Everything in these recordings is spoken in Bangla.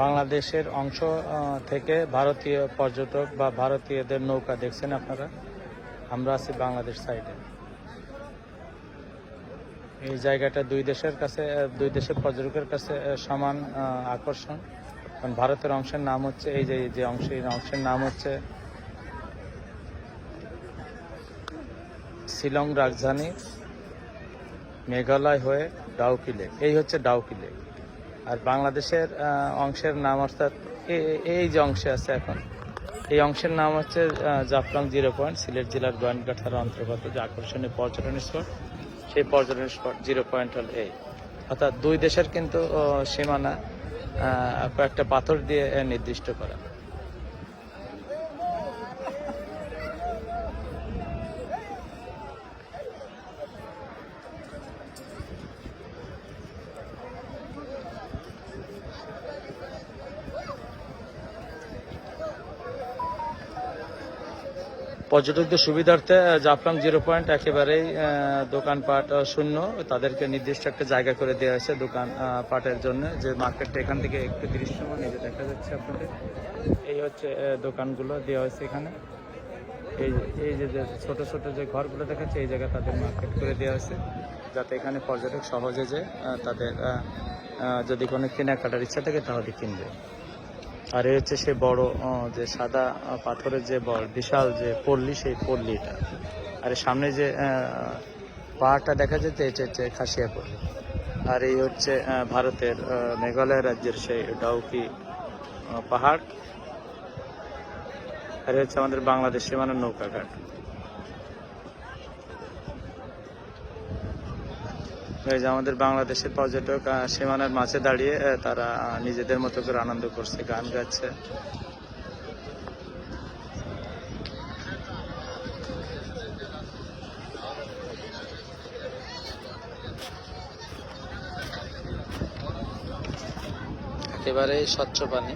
বাংলাদেশের অংশ থেকে ভারতীয় পর্যটক বা ভারতীয়দের নৌকা দেখছেন আপনারা? আমরা আছি বাংলাদেশ সাইডে। এই জায়গাটা দুই দেশের কাছে দুই দেশের পর্যটকের কাছে সমান আকর্ষণ। কারণ ভারতের অংশের নাম হচ্ছে, এই যে যে অংশ, এই অংশের নাম হচ্ছে শিলং রাজধানী মেঘালয় হয়ে ডাউকি লেক। এই হচ্ছে ডাউকি লেক। আর বাংলাদেশের অংশের নাম অর্থাৎ এই যে অংশে আছে এখন। এই অংশের নাম হচ্ছে জাফলং জিরো পয়েন্ট, সিলেট জেলার থানার অন্তর্গত যে আকর্ষণীয় পর্যটন স্পট, সেই পর্যটন স্পট জিরো পয়েন্ট হল এই অর্থাৎ দুই দেশের কিন্তু সীমানা কয়েকটা পাথর দিয়ে নির্দিষ্ট করা। পর্যটকদের সুবিধার্থে জাফলং জিরো পয়েন্ট একেবারেই দোকানপাট শূন্য। তাদেরকে নির্দিষ্ট একটা জায়গা করে দেওয়া হয়েছে দোকান পাটের জন্য। যে মার্কেটটা এখান থেকে একটু দৃশ্যমান, এই যে দেখা যাচ্ছে আপনাদের। এই হচ্ছে দোকানগুলো দেওয়া হয়েছে এখানে। এই এই যে ছোট ছোট যে ঘরগুলো দেখাচ্ছে, এই জায়গায় তাদের মার্কেট করে দেওয়া হয়েছে। যাতে এখানে পর্যটক সহজে যে তাদের যদি কোনো কেনাকাটার ইচ্ছা থাকে, তাহলে কিনবে। আর এ হচ্ছে সে বড় যে সাদা পাথরের যে বড় বিশাল যে পল্লী, সেই পল্লীটা। আর সামনে যে পাহাড়টা দেখা যেতে, এটা হচ্ছে খাসিয়া পল্লী। আর এই হচ্ছে ভারতের মেঘালয় রাজ্যের সেই ডাউকি পাহাড়। আর হচ্ছে আমাদের বাংলাদেশ সীমানার নৌকাঘাট। এই যে আমাদের বাংলাদেশের পর্যটক সীমানার মাঝে দাঁড়িয়ে তারা নিজেদের মতো করে আনন্দ করছে, গান গাচ্ছে। একেবারে স্বচ্ছ পানি।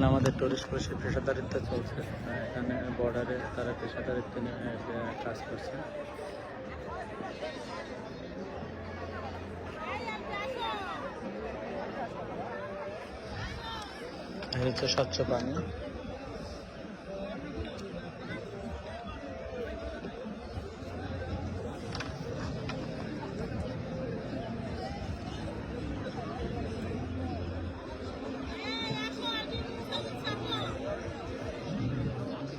এখানে আমাদের টুরিস্ট পুলিশের পেশাদারিত্ব চলছে। এখানে বর্ডারে তারা পেশাদারিত্ব নিয়ে কাজ করছে। হচ্ছে স্বচ্ছ পানি।